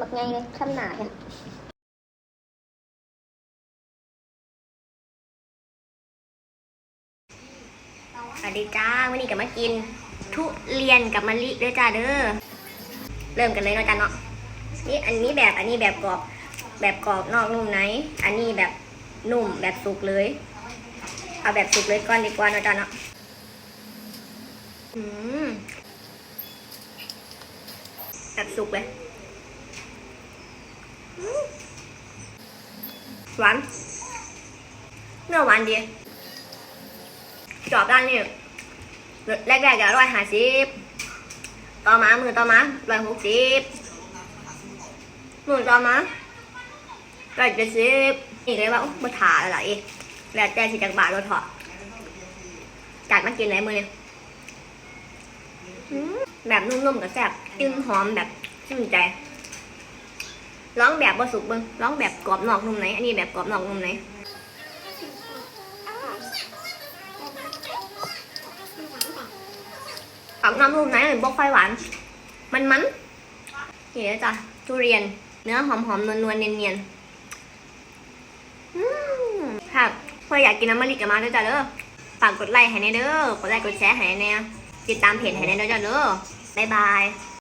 บักไงเลยข้ามหนาจ้ะสวัสดีจ้าวันนี้ก็มากิน ทุเรียนกับมะลิด้วยจ้าเด้อ เริ่มกันเลยเนาะจ้าเนาะ นี่อันนี้แบบอันนี้แบบกรอบ แบบกรอบนอกนุ่มในอันนี้แบบนุ่มแบบสุกเลย เอาแบบสุกเลยก่อนดีกว่าเนาะจ้าเนาะ อืมแบบสุกเลยอืม หวานเนื้อหวานดีจอบด้านนี่แรกๆจะร้อยห้าสิบต่อมามือต่อมาร้อยหกสิบมือต่อมาร้อยเจ็ดสิบนี่เลยว่ามาถาอะไรอีกแล้วแต่สิจากบาทเราเถอะจัดมากินไหนมือเนี่ยแบบนุ่มๆกับแซ่บกลินหอมแบบชื่นใจ ร้องแบบบะสุกเบิ้งร้องแบบกรอบนอกนุ่มในอันนี้แบบกรอบนอกนุ่มในออกน้ำรูปไหนหรือบอกไฟหวาน มันมันๆนี่นะจ้ะทุเรียน เนื้อหอมหอมนวลนวลเนียนเนียนๆอืมค่ะเพื่ออยากกินน้ำมะลิกับมาด้วยจ้ะเด้อฝากกดไลค์ให้แน่เด้อกดไลค์กดแชร์ให้แน่ติดตามเพจให้แน่เด้อจ้ะเด้อบ๊ายบาย